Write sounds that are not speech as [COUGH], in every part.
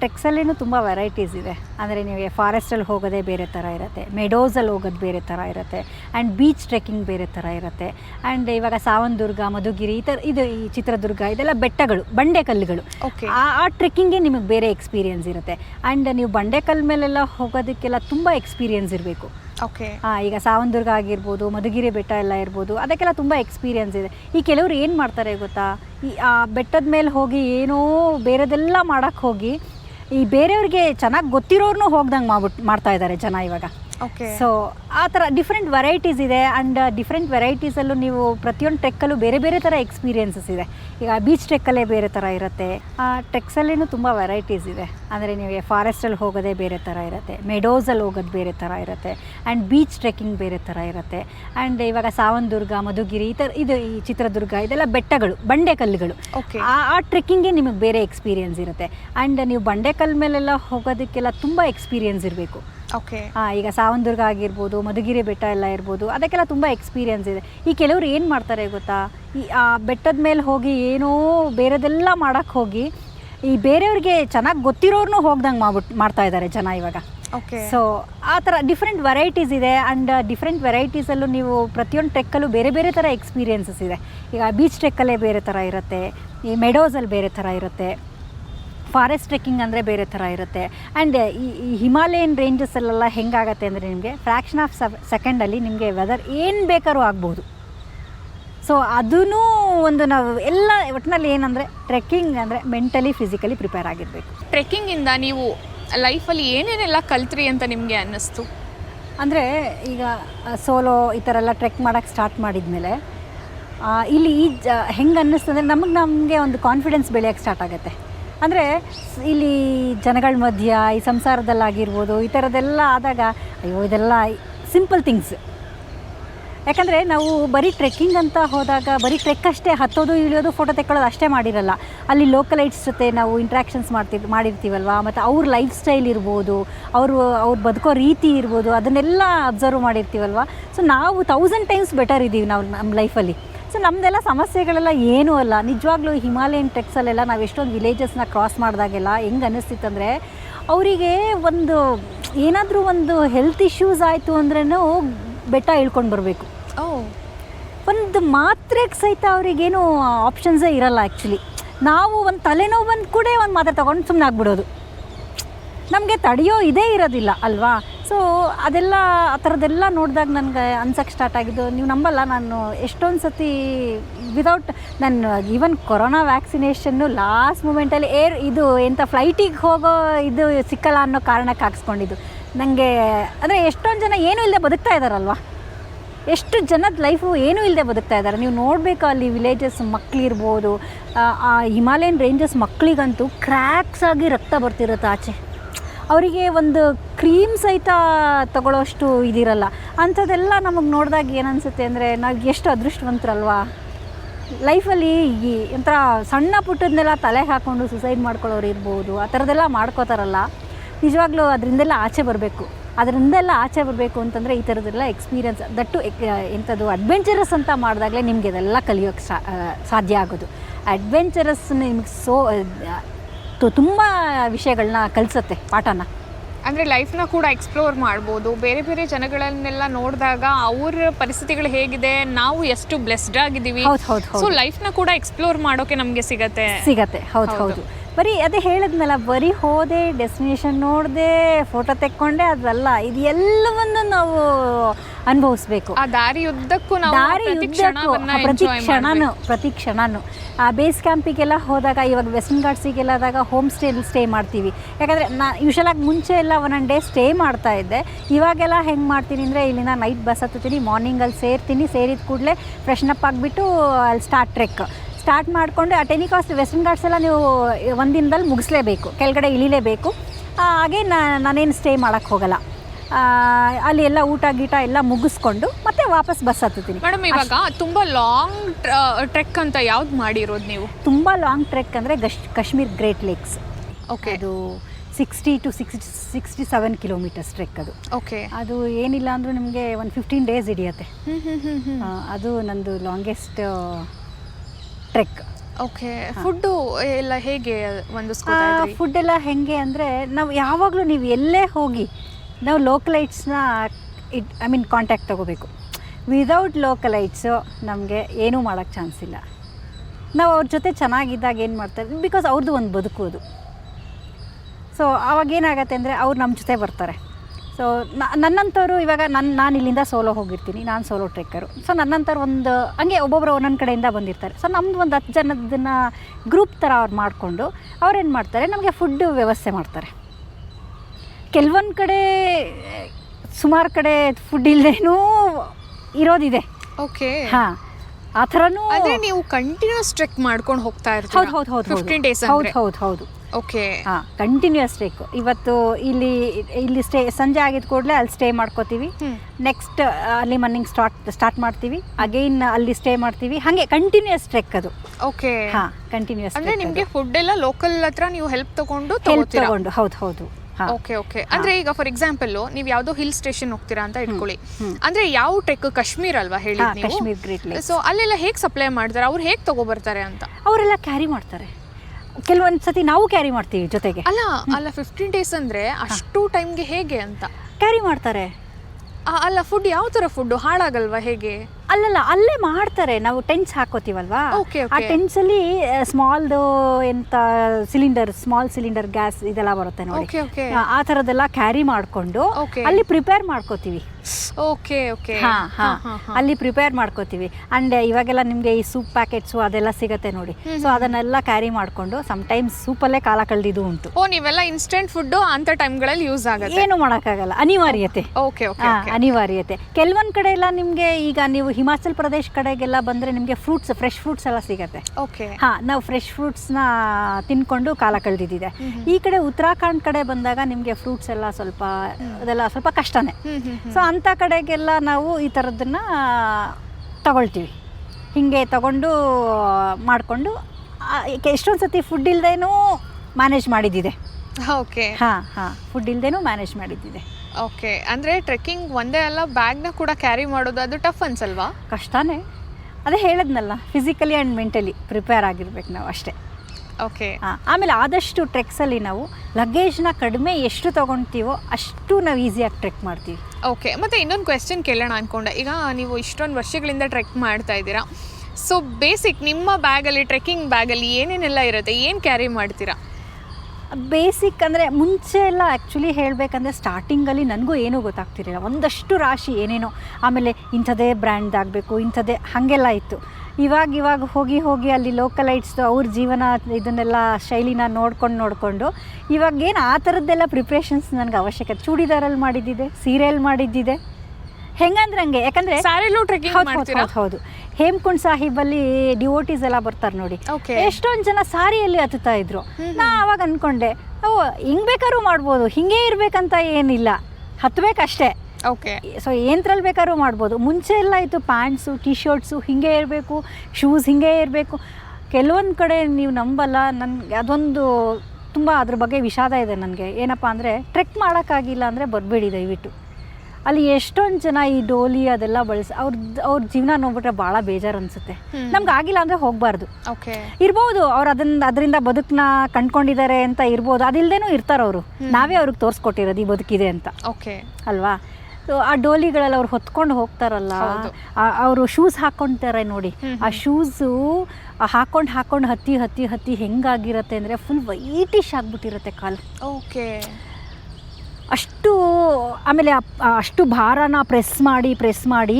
ಟ್ರೆಕ್ಸಲ್ಲಿನೂ ತುಂಬ ವೆರೈಟೀಸ್ ಇದೆ. ಅಂದರೆ ನೀವು ಫಾರೆಸ್ಟಲ್ಲಿ ಹೋಗೋದೇ ಬೇರೆ ಥರ ಇರುತ್ತೆ. ಮೆಡೋಸಲ್ಲಿ ಹೋಗೋದು ಬೇರೆ ಥರ ಇರುತ್ತೆ. ಆ್ಯಂಡ್ ಬೀಚ್ ಟ್ರೆಕ್ಕಿಂಗ್ ಬೇರೆ ಥರ ಇರುತ್ತೆ. ಆ್ಯಂಡ್ ಇವಾಗ ಸಾವನದುರ್ಗ ಮಧುಗಿರಿ ಈ ಥರ ಇದು ಈ ಚಿತ್ರದುರ್ಗ ಇದೆಲ್ಲ ಬೆಟ್ಟಗಳು ಬಂಡೆಕಲ್ಲುಗಳು. ಓಕೆ ಆ ಟ್ರೆಕ್ಕಿಂಗೇ ನಿಮಗೆ ಬೇರೆ ಎಕ್ಸ್ಪೀರಿಯನ್ಸ್ ಇರುತ್ತೆ. ಆ್ಯಂಡ್ ನೀವು ಬಂಡೆಕಲ್ಲು ಮೇಲೆಲ್ಲ ಹೋಗೋದಕ್ಕೆಲ್ಲ ತುಂಬ ಎಕ್ಸ್ಪೀರಿಯನ್ಸ್ ಇರಬೇಕು. ಓಕೆ ಈಗ ಸಾವಂದುರ್ಗ ಆಗಿರ್ಬೋದು, ಮಧುಗಿರಿ ಬೆಟ್ಟ ಎಲ್ಲ ಇರ್ಬೋದು, ಅದಕ್ಕೆಲ್ಲ ತುಂಬ ಎಕ್ಸ್ಪೀರಿಯನ್ಸ್ ಇದೆ. ಈ ಕೆಲವರು ಏನು ಮಾಡ್ತಾರೆ ಗೊತ್ತಾ? ಈ, ಆ, ಬೆಟ್ಟದ ಮೇಲೆ ಹೋಗಿ ಏನೋ ಬೇರೆದೆಲ್ಲ ಮಾಡೋಕ್ಕೆ ಹೋಗಿ, ಈ ಬೇರೆಯವ್ರಿಗೆ ಚೆನ್ನಾಗಿ ಗೊತ್ತಿರೋರ್ನು ಹೋಗ್ದಂಗೆ ಮಾಡ್ಬಿಟ್ಟು ಮಾಡ್ತಾ ಇದ್ದಾರೆ ಜನ ಇವಾಗ. ಸೊ ಆ ಥರ ಡಿಫ್ರೆಂಟ್ ವೆರೈಟೀಸ್ ಇದೆ ಆ್ಯಂಡ್ ಡಿಫ್ರೆಂಟ್ ವೆರೈಟೀಸಲ್ಲೂ ನೀವು ಪ್ರತಿಯೊಂದು ಟ್ರೆಕ್ಕಲ್ಲೂ ಬೇರೆ ಬೇರೆ ಥರ ಎಕ್ಸ್ಪೀರಿಯೆನ್ಸಸ್ ಇದೆ. ಈಗ ಬೀಚ್ ಟ್ರೆಕ್ಕಲ್ಲೇ ಬೇರೆ ಥರ ಇರುತ್ತೆ. ಆ ಟ್ರೆಕ್ಸಲ್ಲಿನೂ ತುಂಬ ವೆರೈಟೀಸ್ ಇದೆ. ಅಂದರೆ ನೀವು ಫಾರೆಸ್ಟಲ್ಲಿ ಹೋಗೋದೇ ಬೇರೆ ಥರ ಇರುತ್ತೆ. ಮೆಡೋಸಲ್ಲಿ ಹೋಗೋದು ಬೇರೆ ಥರ ಇರುತ್ತೆ. ಆ್ಯಂಡ್ ಬೀಚ್ ಟ್ರೆಕ್ಕಿಂಗ್ ಬೇರೆ ಥರ ಇರುತ್ತೆ. ಆ್ಯಂಡ್ ಇವಾಗ ಸಾವನದುರ್ಗ ಮಧುಗಿರಿ ಈ ಥರ ಇದು ಈ ಚಿತ್ರದುರ್ಗ ಇದೆಲ್ಲ ಬೆಟ್ಟಗಳು ಬಂಡೆಕಲ್ಲುಗಳು. ಓಕೆ ಆ ಆ ಟ್ರೆಕ್ಕಿಂಗ್ಗೆ ನಿಮಗೆ ಬೇರೆ ಎಕ್ಸ್ಪೀರಿಯನ್ಸ್ ಇರುತ್ತೆ. ಆ್ಯಂಡ್ ನೀವು ಬಂಡೆಕಲ್ಲು ಮೇಲೆಲ್ಲ ಹೋಗೋದಕ್ಕೆಲ್ಲ ತುಂಬ ಎಕ್ಸ್ಪೀರಿಯನ್ಸ್ ಇರಬೇಕು. ಹಾಂ ಈಗ ಸಾವಂದುರ್ಗ ಆಗಿರ್ಬೋದು ಮಧುಗಿರಿ ಬೆಟ್ಟ ಎಲ್ಲ ಇರ್ಬೋದು ಅದಕ್ಕೆಲ್ಲ ತುಂಬ ಎಕ್ಸ್ಪೀರಿಯನ್ಸ್ ಇದೆ. ಈ ಕೆಲವರು ಏನು ಮಾಡ್ತಾರೆ ಗೊತ್ತಾ? ಈ ಆ ಬೆಟ್ಟದ ಮೇಲೆ ಹೋಗಿ ಏನೋ ಬೇರೆದೆಲ್ಲ ಮಾಡೋಕ್ಕೆ ಹೋಗಿ ಈ ಬೇರೆಯವ್ರಿಗೆ ಚೆನ್ನಾಗಿ ಗೊತ್ತಿರೋರ್ನು ಹೋಗ್ದಂಗೆ ಮಾಡ್ಬಿಟ್ಟು ಮಾಡ್ತಾ ಇದ್ದಾರೆ ಜನ ಇವಾಗ. ಓಕೆ ಸೊ ಆ ಥರ ಡಿಫ್ರೆಂಟ್ ವೆರೈಟೀಸ್ ಇದೆ ಆ್ಯಂಡ್ ಡಿಫ್ರೆಂಟ್ ವೆರೈಟೀಸಲ್ಲೂ ನೀವು ಪ್ರತಿಯೊಂದು ಟ್ರೆಕ್ಕಲ್ಲೂ ಬೇರೆ ಬೇರೆ ಥರ ಎಕ್ಸ್ಪೀರಿಯೆನ್ಸಸ್ ಇದೆ. ಈಗ ಬೀಚ್ ಟ್ರೆಕ್ಕಲ್ಲೇ ಬೇರೆ ಥರ ಇರುತ್ತೆ ಈ ಮೆಡೋಸಲ್ಲಿ ಬೇರೆ ಥರ ಇರುತ್ತೆ. ಫಾರೆಸ್ಟ್ ಟ್ರೆಕ್ಕಿಂಗ್ ಅಂದರೆ ಬೇರೆ ಥರ ಇರುತ್ತೆ. ಆ್ಯಂಡ್ ಈ ಈ ಹಿಮಾಲಯನ್ ರೇಂಜಸ್ಸಲ್ಲೆಲ್ಲ ಹೆಂಗಾಗತ್ತೆ ಅಂದರೆ ನಿಮಗೆ ಫ್ರ್ಯಾಕ್ಷನ್ ಆಫ್ ಸೆಕೆಂಡಲ್ಲಿ ನಿಮಗೆ ವೆದರ್ ಏನು ಬೇಕಾದ್ರೂ ಆಗ್ಬೋದು. ಸೊ ಅದೂ ಒಂದು ನಾವು ಎಲ್ಲ ಒಟ್ಟಿನಲ್ಲಿ ಏನಂದರೆ ಟ್ರೆಕ್ಕಿಂಗ್ ಅಂದರೆ ಮೆಂಟಲಿ ಫಿಸಿಕಲಿ ಪ್ರಿಪೇರ್ ಆಗಿರಬೇಕು. ಟ್ರೆಕ್ಕಿಂಗಿಂದ ನೀವು ಲೈಫಲ್ಲಿ ಏನೇನೆಲ್ಲ ಕಲ್ತ್ರಿ ಅಂತ ನಿಮಗೆ ಅನ್ನಿಸ್ತು? ಅಂದರೆ ಈಗ ಸೋಲೋ ಈ ಥರ ಎಲ್ಲ ಟ್ರೆಕ್ ಮಾಡೋಕ್ಕೆ ಸ್ಟಾರ್ಟ್ ಮಾಡಿದ್ಮೇಲೆ ಇಲ್ಲಿ ಈ ಜ ಹೆಂಗೆ ಅಂದರೆ ನಮಗೆ ನಮಗೆ ಒಂದು ಕಾನ್ಫಿಡೆನ್ಸ್ ಬೆಳೆಯೋಕ್ಕೆ ಸ್ಟಾರ್ಟ್ ಆಗುತ್ತೆ. ಅಂದರೆ ಇಲ್ಲಿ ಜನಗಳ ಮಧ್ಯ, ಈ ಸಂಸಾರದಲ್ಲಾಗಿರ್ಬೋದು, ಈ ಥರದ್ದೆಲ್ಲ ಆದಾಗ, ಅಯ್ಯೋ, ಇದೆಲ್ಲ ಸಿಂಪಲ್ ಥಿಂಗ್ಸ್ ಯಾಕಂದರೆ ನಾವು ಬರೀ ಟ್ರೆಕ್ಕಿಂಗ್ ಅಂತ ಹೋದಾಗ, ಬರೀ ಟ್ರೆಕ್ ಅಷ್ಟೇ, ಹತ್ತೋದು, ಇಳಿಯೋದು ಫೋಟೋ ತೆಕ್ಕೊಳ್ಳೋದು ಅಷ್ಟೇ ಮಾಡಿರಲ್ಲ. ಅಲ್ಲಿ ಲೋಕಲೈಟ್ಸ್ ಜೊತೆ ನಾವು ಇಂಟ್ರ್ಯಾಕ್ಷನ್ಸ್ ಮಾಡ್ತಿ, ಮಾಡಿರ್ತೀವಲ್ವ? ಮತ್ತು ಅವ್ರ ಲೈಫ್ ಸ್ಟೈಲ್ ಇರ್ಬೋದು, ಅವರು, ಅವ್ರು ಬದುಕೋ ರೀತಿ ಇರ್ಬೋದು, ಅದನ್ನೆಲ್ಲ ಅಬ್ಸರ್ವ್ ಮಾಡಿರ್ತೀವಲ್ವ? ಸೊ ನಾವು ತೌಸಂಡ್ ಟೈಮ್ಸ್ ಬೆಟರ್ ಇದ್ದೀವಿ ನಾವು ನಮ್ಮ ಲೈಫಲ್ಲಿ ಸೊ ನಮ್ಮದೆಲ್ಲ ಸಮಸ್ಯೆಗಳೆಲ್ಲ ಏನೂ ಅಲ್ಲ. ನಿಜವಾಗ್ಲೂ ಹಿಮಾಲಯನ್ ಟೆಕ್ಸಲ್ಲೆಲ್ಲ ನಾವು ಎಷ್ಟೊಂದು ವಿಲೇಜಸ್ನ ಕ್ರಾಸ್ ಮಾಡಿದಾಗೆಲ್ಲ ಹೆಂಗೆ ಅನ್ನಿಸ್ತಿತ್ತಂದರೆ ಅವರಿಗೆ ಒಂದು ಏನಾದರೂ ಒಂದು ಹೆಲ್ತ್ ಇಶ್ಯೂಸ್ ಆಯಿತು ಅಂದ್ರೂ ಬೆಟ್ಟ ಇಳ್ಕೊಂಡು ಬರಬೇಕು. ಓ ಒಂದು ಮಾತ್ರೆಗೆ ಸಹಿತ ಅವರಿಗೇನು ಆಪ್ಷನ್ಸೇ ಇರಲ್ಲ ಆ್ಯಕ್ಚುಲಿ ನಾವು ಒಂದು ತಲೆನೋವು ಬಂದು ಕೂಡ ಒಂದು ಮಾತ್ರೆ ತೊಗೊಂಡು ಸುಮ್ಮನೆ ಆಗ್ಬಿಡೋದು. ನಮಗೆ ತಡೆಯೋ ಇದೇ ಇರೋದಿಲ್ಲ, ಅಲ್ವಾ? ಸೊ ಅದೆಲ್ಲ, ಆ ಥರದ್ದೆಲ್ಲ ನೋಡಿದಾಗ ನನಗೆ ಅನ್ಸಕ್ಕೆ ಸ್ಟಾರ್ಟ್ ಆಗಿದ್ದು, ನೀವು ನಂಬಲ್ಲ ನಾನು ಎಷ್ಟೊಂದು ಸತಿ ವಿದೌಟ್ ನಾನು ಈವನ್ ಕೊರೋನಾ ವ್ಯಾಕ್ಸಿನೇಷನ್ನು ಲಾಸ್ಟ್ ಮೂಮೆಂಟಲ್ಲಿ ಏರ್ ಇದು ಎಂಥ ಫ್ಲೈಟಿಗೆ ಹೋಗೋ ಇದು ಸಿಕ್ಕಲ್ಲ ಅನ್ನೋ ಕಾರಣಕ್ಕೆ ಹಾಕ್ಸ್ಕೊಂಡಿದ್ದು. ನನಗೆ ಅಂದರೆ ಎಷ್ಟೊಂದು ಜನ ಏನೂ ಇಲ್ಲದೆ ಬದುಕ್ತಾ ಇದ್ದಾರಲ್ವ ಎಷ್ಟು ಜನದ ಲೈಫು ಏನೂ ಇಲ್ಲದೆ ಬದುಕ್ತಾ ಇದ್ದಾರೆ ನೀವು ನೋಡಬೇಕು ಅಲ್ಲಿ ವಿಲೇಜಸ್ ಮಕ್ಕಳಿರ್ಬೋದು ಆ ಹಿಮಾಲಯನ್ ರೇಂಜಸ್ ಮಕ್ಕಳಿಗಂತೂ ಕ್ರ್ಯಾಕ್ಸ್ ಆಗಿ ರಕ್ತ ಬರ್ತಿರುತ್ತೆ ಆಚೆ. ಅವರಿಗೆ ಒಂದು ಕ್ರೀಮ್ ಸಹಿತ ತಗೊಳ್ಳೋಷ್ಟು ಇದಿರಲ್ಲ. ಅಂಥದ್ದೆಲ್ಲ ನಮಗೆ ನೋಡಿದಾಗ ಏನನ್ಸುತ್ತೆ ಅಂದರೆ ನಾವು ಎಷ್ಟು ಅದೃಷ್ಟವಂತರಲ್ವಾ? ಲೈಫಲ್ಲಿ ಈ ಒಂಥರ ಸಣ್ಣ ಪುಟ್ಟದನ್ನೆಲ್ಲ ತಲೆ ಹಾಕ್ಕೊಂಡು ಸುಸೈಡ್ ಮಾಡ್ಕೊಳ್ಳೋರು ಇರ್ಬೋದು, ಆ ಥರದ್ದೆಲ್ಲ ಮಾಡ್ಕೋತಾರಲ್ಲ. ನಿಜವಾಗ್ಲೂ ಅದರಿಂದೆಲ್ಲ ಆಚೆ ಬರಬೇಕು. ಅದರಿಂದೆಲ್ಲ ಆಚೆ ಬರಬೇಕು ಅಂತಂದರೆ ಈ ಥರದ್ದೆಲ್ಲ ಎಕ್ಸ್ಪೀರಿಯನ್ಸ್ ದಟ್ಟು ಎಂಥದ್ದು ಅಡ್ವೆಂಚರಸ್ ಅಂತ ಮಾಡಿದಾಗಲೇ ನಿಮಗೆ ಇದೆಲ್ಲ ಕಲಿಯೋಕ್ಕೆ ಸಾಧ್ಯ ಆಗೋದು. ಅಡ್ವೆಂಚರಸ್ ನಿಮ್ಗೆ ಸೋ ತುಂಬ ವಿಷಯಗಳನ್ನ ಕಲಿಸುತ್ತೆ ಪಾಠನ. ಅಂದ್ರೆ ಲೈಫ್ನ ಕೂಡ ಎಕ್ಸ್ಪ್ಲೋರ್ ಮಾಡ್ಬೋದು. ಬೇರೆ ಬೇರೆ ಜನಗಳನ್ನೆಲ್ಲ ನೋಡಿದಾಗ ಅವ್ರ ಪರಿಸ್ಥಿತಿಗಳು ಹೇಗಿದೆ ನಾವು ಎಷ್ಟು ಬ್ಲೆಸ್ಡ್ ಆಗಿದ್ದೀವಿ. ಸೊ ಲೈಫ್ನ ಕೂಡ ಎಕ್ಸ್ಪ್ಲೋರ್ ಮಾಡೋಕೆ ನಮಗೆ ಸಿಗತ್ತೆ. ಸಿಗತ್ತೆ. ಹೌದು. ಹೌದು. ಬರೀ ಅದೇ ಹೇಳಿದ್ನಲ್ಲ ಬರೀ ಹೋದೆ ಡೆಸ್ಟಿನೇಷನ್ ನೋಡಿದೆ ಫೋಟೋ ತೆಕ್ಕೊಂಡೆ ಅದಲ್ಲ. ಇದು ಎಲ್ಲವನ್ನು ನಾವು ಅನುಭವಿಸ್ಬೇಕು. ಆ ದಾರಿಯುದ್ದಕ್ಕೂ ನಾವು ದಾರಿ ಪ್ರತಿ ಕ್ಷಣನೂ ಪ್ರತಿ ಕ್ಷಣನೂ. ಆ ಬೇಸ್ ಕ್ಯಾಂಪಿಗೆಲ್ಲ ಹೋದಾಗ ಇವಾಗ ವೆಸ್ಟರ್ನ್ ಘಾಟ್ಸಿಗೆಲ್ಲ ಆದಾಗ ಹೋಮ್ ಸ್ಟೇಲಿ ಸ್ಟೇ ಮಾಡ್ತೀವಿ. ಯಾಕಂದರೆ ನಾ ಯೂಶಲಾಗಿ ಮುಂಚೆ ಎಲ್ಲ ಒನ್ ಡೇ ಸ್ಟೇ ಮಾಡ್ತಾ ಇದ್ದೆ. ಇವಾಗೆಲ್ಲ ಹೆಂಗೆ ಮಾಡ್ತೀನಿ ಅಂದರೆ ಇಲ್ಲಿಂದ ನೈಟ್ ಬಸ್ ಹತ್ತೀನಿ ಮಾರ್ನಿಂಗ್ ಅಲ್ಲಿ ಸೇರ್ತೀನಿ ಸೇರಿದ ಕೂಡಲೇ ಫ್ರೆಶ್ನಪ್ ಅಪ್ ಆಗಿಬಿಟ್ಟು ಅಲ್ಲಿ ಸ್ಟಾರ್ಟ್ ಟ್ರೆಕ್ ಸ್ಟಾರ್ಟ್ ಮಾಡಿಕೊಂಡು ಆ ಟೆಲಿಕಾಸ್ಟ್ ವೆಸ್ಟರ್ನ್ ಘಾಟ್ಸ್ ಎಲ್ಲ ನೀವು ಒಂದಿನದಲ್ಲಿ ಮುಗಿಸ್ಲೇಬೇಕು ಕೆಳಗಡೆ ಇಳಿಲೇಬೇಕು. ಹಾಗೆ ನಾ- ನಾನೇನು ಸ್ಟೇ ಮಾಡೋಕ್ಕೆ ಹೋಗಲ್ಲ. ಅಲ್ಲಿ ಎಲ್ಲ ಊಟ ಗೀಟ ಎಲ್ಲ ಮುಗಿಸ್ಕೊಂಡು ಮತ್ತೆ ವಾಪಸ್ ಬಸ್ ಹತ್ತುತ್ತೀನಿ. ಮೇಡಮ್ ಇವಾಗ ತುಂಬಾ ಲಾಂಗ್ ಟ್ರೆಕ್ ಅಂತ ಯಾವ್ದು ಮಾಡಿರೋದು ನೀವು? ತುಂಬ ಲಾಂಗ್ ಟ್ರೆಕ್ ಅಂದರೆ ಗಶ್ ಕಾಶ್ಮೀರ್ ಗ್ರೇಟ್ ಲೇಕ್ಸ್ ಓಕೆ ಅದು sixty two sixty sixty seven kilometres trek ಅದು. ಓಕೆ ಅದು ಏನಿಲ್ಲ ಅಂದರೂ ನಿಮಗೆ ಒಂದು ಫಿಫ್ಟೀನ್ ಡೇಸ್ ಹಿಡಿಯತ್ತೆ. ಅದು ನಂದು ಲಾಂಗೆಸ್ಟ್ ಟ್ರೆಕ್. ಓಕೆ. ಫುಡ್ಡು ಎಲ್ಲ ಹೇಗೆ ಒಂದು ಫುಡ್ ಎಲ್ಲ ಹೆಂಗೆ ಅಂದರೆ ನಾವು ಯಾವಾಗಲೂ ನೀವು ಎಲ್ಲೇ ಹೋಗಿ ನಾವು ಲೋಕಲೈಟ್ಸ್ನ ಇಟ್ ಐ ಮೀನ್ ಕಾಂಟ್ಯಾಕ್ಟ್ ತೊಗೋಬೇಕು. ವಿದೌಟ್ ಲೋಕಲೈಟ್ಸು ನಮಗೆ ಏನೂ ಮಾಡೋಕ್ಕೆ ಚಾನ್ಸ್ ಇಲ್ಲ. ನಾವು ಅವ್ರ ಜೊತೆ ಚೆನ್ನಾಗಿದ್ದಾಗ ಏನು ಮಾಡ್ತಾರೆ? ಬಿಕಾಸ್ ಅವ್ರದ್ದು ಒಂದು ಬದುಕೋದು ಸೊ ಅವಾಗ ಏನಾಗತ್ತೆ ಅಂದರೆ ಅವ್ರು ನಮ್ಮ ಜೊತೆ ಬರ್ತಾರೆ. ಸೊ ನನ್ನಂಥವ್ರು ಇವಾಗ ನನ್ನ ನಾನು ಇಲ್ಲಿಂದ ಸೋಲೋ ಹೋಗಿರ್ತೀನಿ. ನಾನು ಸೋಲೋ ಟ್ರೆಕ್ಕರು ಸೊ ನನ್ನಂಥವ್ರು ಒಂದು ಹಂಗೆ ಒಬ್ಬೊಬ್ಬರು ಒಂದೊಂದು ಕಡೆಯಿಂದ ಬಂದಿರ್ತಾರೆ. ಸೊ ನಮ್ದು ಒಂದು ಹತ್ತು ಜನದನ್ನ ಗ್ರೂಪ್ ಥರ ಅವ್ರು ಮಾಡಿಕೊಂಡು ಅವ್ರೇನು ಮಾಡ್ತಾರೆ? ನಮಗೆ ಫುಡ್ ವ್ಯವಸ್ಥೆ ಮಾಡ್ತಾರೆ. ಕೆಲವೊಂದು ಕಡೆ ಸುಮಾರು ಕಡೆ ಫುಡ್ ಇಲ್ಲದೇನೂ ಇರೋದಿದೆ. ಓಕೆ ಹಾಂ. ಆ ಥರನೂ ಅಂದರೆ ನೀವು ಕಂಟಿನ್ಯೂಸ್ ಟ್ರೆಕ್ ಮಾಡ್ಕೊಂಡು ಹೋಗ್ತಾ ಹೌದು ಇರ್ತೀರಾ ಹೌದು ಹೌದು. ಡೇಸ್ ಹೌದು ಹೌದು ಹೌದು. ಓಕೆ ಹಾ ಕಂಟಿನ್ಯೂಸ್ ಸ್ಟೇಕು ಇವತ್ತು ಇಲ್ಲಿ ಇಲ್ಲಿ ಸ್ಟೇ ಸಂಜೆ ಆಗಿದ ಕೂಡಲೇ ಅಲ್ಲಿ ಸ್ಟೇ ಮಾಡ್ಕೋತೀವಿ. ನೆಕ್ಸ್ಟ್ ಅಲ್ಲಿ ಮಾರ್ನಿಂಗ್ ಸ್ಟಾರ್ಟ್ ಸ್ಟಾರ್ಟ್ ಮಾಡ್ತೀವಿ. ಅಗೈನ್ ಅಲ್ಲಿ ಸ್ಟೇ ಮಾಡ್ತೀವಿ. ಹಾಗೆ ಕಂಟಿನ್ಯೂಸ್ ಟ್ರೆಕ್ ಅದು. ಓಕೆ ಹಾ ಕಂಟಿನ್ಯೂಸ್ ಅಂದ್ರೆ ನಿಮಗೆ ಫುಡ್ ಎಲ್ಲ ಲೋಕಲ್ ಹತ್ರ ನೀವು ಹೆಲ್ಪ್ ತಗೊಂಡು ಹೆಲ್ಪ್ ತಗೊಂಡು ಹೌದು ಹೌದು. ಹಾಂ. ಓಕೆ ಓಕೆ ಅಂದ್ರೆ ಈಗ ಫಾರ್ ಎಕ್ಸಾಂಪಲ್ ನೀವು ಯಾವ್ದೋ ಹಿಲ್ ಸ್ಟೇಷನ್ ಹೋಗ್ತೀರಾ ಅಂತ ಇಟ್ಕೊಳ್ಳಿ. ಅಂದ್ರೆ ಯಾವ ಟ್ರೆಕ್ ಕಾಶ್ಮೀರ್ ಅಲ್ವಾ ಹೇಳಿ ಸೊ ಅಲ್ಲೆಲ್ಲ ಹೇಗೆ ಸಪ್ಲೈ ಮಾಡ್ತಾರೆ? ಅವ್ರು ಹೇಗೆ ತಗೋಬರ್ತಾರೆ ಅಂತ? ಅವರೆಲ್ಲ ಕ್ಯಾರಿ ಮಾಡ್ತಾರೆ. ಕೆಲವೊಂದು ಸತಿ ನಾವು ಕ್ಯಾರಿ ಮಾಡ್ತೀವಿ ಜೊತೆಗೆ. ಅಲ್ಲ ಅಲ್ಲ ಫಿಫ್ಟೀನ್ ಡೇಸ್ ಅಂದ್ರೆ ಅಷ್ಟು ಟೈಮ್ಗೆ ಹೇಗೆ ಅಂತ? ಕ್ಯಾರಿ ಮಾಡ್ತಾರೆ. ಅಲ್ಲ ಫುಡ್ ಯಾವ ತರ ಫುಡ್ ಹಾಳಾಗಲ್ವಾ ಹೇಗೆ? ಅಲ್ಲಲ್ಲ ಅಲ್ಲೇ ಮಾಡ್ತಾರೆ. ನಾವು ಟೆಂಟ್ಸ್ ಹಾಕೋತೀವಲ್ವಾ? ಆ ಟೆನ್ಸಲ್ಲಿ ಟೆಂಟ್ಸ್ ಅಲ್ಲಿ ಸ್ಮಾಲ್ದು ಎಂತ ಸಿಲಿಂಡರ್ ಸ್ಮಾಲ್ ಸಿಲಿಂಡರ್ ಗ್ಯಾಸ್ ಇದೆಲ್ಲ ಬರುತ್ತೆ ನೋಡಿ. ಆ ಥರದ್ದೆಲ್ಲ ಕ್ಯಾರಿ ಮಾಡಿಕೊಂಡು ಅಲ್ಲಿ ಪ್ರಿಪೇರ್ ಮಾಡ್ಕೋತೀವಿ. ಓಕೆ ಓಕೆ ಹಾ ಹಾ. ಅಲ್ಲಿ ಪ್ರಿಪೇರ್ ಮಾಡ್ಕೋತೀವಿ. ಅಂಡ್ ಇವಾಗೆಲ್ಲ ನಿಮಗೆ ಈ ಸೂಪ್ ಪ್ಯಾಕೆಟ್ಸು ಅದೆಲ್ಲ ಸಿಗತ್ತೆ ನೋಡಿ. ಸೊ ಅದನ್ನೆಲ್ಲ ಕ್ಯಾರಿ ಮಾಡಿಕೊಂಡು ಸಮ್ಟೈಮ್ಸ್ ಸೂಪಲ್ಲೇ ಕಾಲ ಕಳೆದಿದ್ದು ಉಂಟು. ಓ ನೀವೆಲ್ಲ ಇನ್ಸ್ಟೆಂಟ್ ಫುಡ್ ಅಂತ ಟೈಮ್ಗಳಲ್ಲಿ ಯೂಸ್ ಆಗುತ್ತೆ. ಏನು ಮಾಡೋಕ್ಕಾಗಲ್ಲ. ಅನಿವಾರ್ಯತೆ. ಓಕೆ ಓಕೆ ಹಾ, ಅನಿವಾರ್ಯತೆ. ಕೆಲವೊಂದು ಕಡೆ ಎಲ್ಲ ನಿಮಗೆ ಈಗ ನೀವು ಹಿಮಾಚಲ್ ಪ್ರದೇಶ್ ಕಡೆಗೆಲ್ಲ ಬಂದರೆ ನಿಮಗೆ ಫ್ರೂಟ್ಸ್ ಫ್ರೆಶ್ ಫ್ರೂಟ್ಸ್ ಎಲ್ಲ ಸಿಗತ್ತೆ. ಓಕೆ ಹಾ ನಾವು ಫ್ರೆಶ್ ಫ್ರೂಟ್ಸ್ನ ತಿನ್ಕೊಂಡು ಕಾಲ ಕಳೆದಿದ್ದಿದೆ. ಈ ಕಡೆ ಉತ್ತರಾಖಂಡ್ ಕಡೆ ಬಂದಾಗ ನಿಮಗೆ ಫ್ರೂಟ್ಸ್ ಎಲ್ಲ ಸ್ವಲ್ಪ ಅದೆಲ್ಲ ಸ್ವಲ್ಪ ಕಷ್ಟನೇ. ಸೊ ಅಂಥ ಕಡೆಗೆಲ್ಲ ನಾವು ಈ ಥರದ್ದನ್ನು ತಗೊಳ್ತೀವಿ. ಹೀಗೆ ತಗೊಂಡು ಮಾಡಿಕೊಂಡು ಎಷ್ಟೊಂದು ಸತಿ ಫುಡ್ ಇಲ್ಲದೇನೂ ಮ್ಯಾನೇಜ್ ಮಾಡಿದ್ದಿದೆ. ಓಕೆ. ಹಾಂ ಹಾಂ ಫುಡ್ ಇಲ್ಲದೇನೂ ಮ್ಯಾನೇಜ್ ಮಾಡಿದ್ದಿದೆ. ಓಕೆ. ಅಂದರೆ ಟ್ರೆಕ್ಕಿಂಗ್ ಒಂದೇ ಅಲ್ಲ ಬ್ಯಾಗ್ನ ಕೂಡ ಕ್ಯಾರಿ ಮಾಡೋದು ಅದು ಟಫ್ ಅನ್ಸಲ್ವಾ? ಕಷ್ಟನೇ. ಅದೇ ಹೇಳದ್ನಲ್ಲ ಫಿಸಿಕಲಿ ಆ್ಯಂಡ್ ಮೆಂಟಲಿ ಪ್ರಿಪೇರ್ ಆಗಿರ್ಬೇಕು ನಾವು ಅಷ್ಟೇ. ಓಕೆ ಆಮೇಲೆ ಆದಷ್ಟು ಟ್ರೆಕ್ಸಲ್ಲಿ ನಾವು ಲಗೇಜ್ನ ಕಡಿಮೆ ಎಷ್ಟು ತೊಗೊಳ್ತೀವೋ ಅಷ್ಟು ನಾವು ಈಸಿಯಾಗಿ ಟ್ರೆಕ್ ಮಾಡ್ತೀವಿ. ಓಕೆ ಮತ್ತೆ ಇನ್ನೊಂದು ಕ್ವೆಶನ್ ಕೇಳೋಣ ಅನ್ಕೊಂಡೆ. ಈಗ ನೀವು ಇಷ್ಟೊಂದು ವರ್ಷಗಳಿಂದ ಟ್ರೆಕ್ ಮಾಡ್ತಾ ಇದ್ದೀರಾ. ಸೊ ಬೇಸಿಕ್ ನಿಮ್ಮ ಬ್ಯಾಗಲ್ಲಿ ಟ್ರೆಕ್ಕಿಂಗ್ ಬ್ಯಾಗಲ್ಲಿ ಏನೇನೆಲ್ಲ ಇರುತ್ತೆ? ಏನು ಕ್ಯಾರಿ ಮಾಡ್ತೀರಾ? ಬೇಸಿಕ್ ಅಂದರೆ ಮುಂಚೆ ಎಲ್ಲ ಆ್ಯಕ್ಚುಲಿ ಹೇಳಬೇಕಂದ್ರೆ ಸ್ಟಾರ್ಟಿಂಗಲ್ಲಿ ನನಗೂ ಏನೂ ಗೊತ್ತಾಗ್ತಿರಲಿಲ್ಲ. ಒಂದಷ್ಟು ರಾಶಿ ಏನೇನೋ. ಆಮೇಲೆ ಇಂಥದ್ದೇ ಬ್ರ್ಯಾಂಡ್ದಾಗಬೇಕು ಇಂಥದ್ದೇ ಹಾಗೆಲ್ಲ ಇತ್ತು. ಇವಾಗ ಇವಾಗ ಹೋಗಿ ಹೋಗಿ ಅಲ್ಲಿ ಲೋಕಲೈಟ್ಸ್ದು ಅವ್ರ ಜೀವನ ಇದನ್ನೆಲ್ಲ ಶೈಲಿನ ನೋಡ್ಕೊಂಡು ನೋಡಿಕೊಂಡು ಇವಾಗ ಏನು ಆ ಥರದ್ದೆಲ್ಲ ಪ್ರಿಪ್ರೇಷನ್ಸ್ ನನಗೆ ಅವಶ್ಯಕತೆ ಚೂಡಿದಾರಲ್ಲಿ ಮಾಡಿದ್ದಿದೆ ಸೀರೆಯಲ್ಲಿ ಮಾಡಿದ್ದಿದೆ. ಹೆಂಗಂದ್ರೆ ಹಂಗೆ ಯಾಕಂದ್ರೆ ಹೌದು ಹೌದು ಹೇಮಕುಂಡ್ ಸಾಹಿಬಲ್ಲಿ ಡಿವೋಟೀಸ್ ಎಲ್ಲ ಬರ್ತಾರೆ ನೋಡಿ. ಎಷ್ಟೊಂದ್ ಎಷ್ಟೊಂದು ಜನ ಸಾರಿಯಲ್ಲಿ ಹತ್ತುತ್ತಾ ಇದ್ರು. ನಾ ಅವಾಗ ಅನ್ಕೊಂಡೆ ಓ ಹಿಂಗ್ ಬೇಕಾದ್ರೂ ಮಾಡ್ಬೋದು ಹಿಂಗೇ ಇರ್ಬೇಕಂತ ಏನಿಲ್ಲ. ಹತ್ಬೇಕಷ್ಟೇ. ಓಕೆ ಸೊ ಏನ್ರಲ್ಲಿ ಬೇಕಾದ್ರೂ ಮಾಡ್ಬೋದು. ಮುಂಚೆ ಎಲ್ಲ ಇತ್ತು ಪ್ಯಾಂಟ್ಸು ಟಿ ಶರ್ಟ್ಸು ಹಿಂಗೆ ಇರಬೇಕು ಶೂಸ್ ಹಿಂಗೆ ಇರಬೇಕು. ಕೆಲವೊಂದು ಕಡೆ ನೀವು ನಂಬಲ್ಲ ನನ್ಗೆ ಅದೊಂದು ತುಂಬ ಅದ್ರ ಬಗ್ಗೆ ವಿಷಾದ ಇದೆ ನನಗೆ. ಏನಪ್ಪ ಅಂದರೆ ಟ್ರೆಕ್ ಮಾಡೋಕ್ಕಾಗಿಲ್ಲ ಅಂದರೆ ಬರಬೇಡಿ ದಯವಿಟ್ಟು. ಅಲ್ಲಿ ಎಷ್ಟೊಂದು ಜನ ಈ ಡೋಲಿ ಅದೆಲ್ಲ ಬಳಸಿ ಅವ್ರ ಅವ್ರ ಜೀವನ ನೋಡ್ಬಿಟ್ರೆ ಭಾಳ ಬೇಜಾರು ಅನಿಸುತ್ತೆ. ನಮ್ಗೆ ಆಗಿಲ್ಲ ಅಂದರೆ ಹೋಗಬಾರ್ದು. ಓಕೆ ಇರ್ಬೋದು ಅವ್ರು ಅದನ್ನ ಅದರಿಂದ ಬದುಕನ್ನ ಕಂಡ್ಕೊಂಡಿದ್ದಾರೆ ಅಂತ ಇರ್ಬೋದು ಅದಿಲ್ದೇನೂ ಇರ್ತಾರೆ ಅವರು. ನಾವೇ ಅವ್ರಿಗೆ ತೋರಿಸ್ಕೊಟ್ಟಿರೋದು ಈ ಬದುಕಿದೆ ಅಂತ. ಓಕೆ ಅಲ್ವಾ? ಆ ಡೋಲಿಗಳೆಲ್ಲ ಅವ್ರು ಹೊತ್ಕೊಂಡು ಹೋಗ್ತಾರಲ್ಲ ಅವರು ಶೂಸ್ ಹಾಕ್ಕೊಂತಾರೆ ನೋಡಿ. ಆ ಶೂಸು ಹಾಕೊಂಡು ಹಾಕೊಂಡು ಹತ್ತಿ ಹತ್ತಿ ಹತ್ತಿ ಹೆಂಗಾಗಿರತ್ತೆ ಅಂದರೆ ಫುಲ್ ವೈಟಿಶ್ ಆಗ್ಬಿಟ್ಟಿರುತ್ತೆ ಕಾಲು. ಓಕೆ. ಅಷ್ಟು ಆಮೇಲೆ ಅಷ್ಟು ಭಾರನ ಪ್ರೆಸ್ ಮಾಡಿ ಪ್ರೆಸ್ ಮಾಡಿ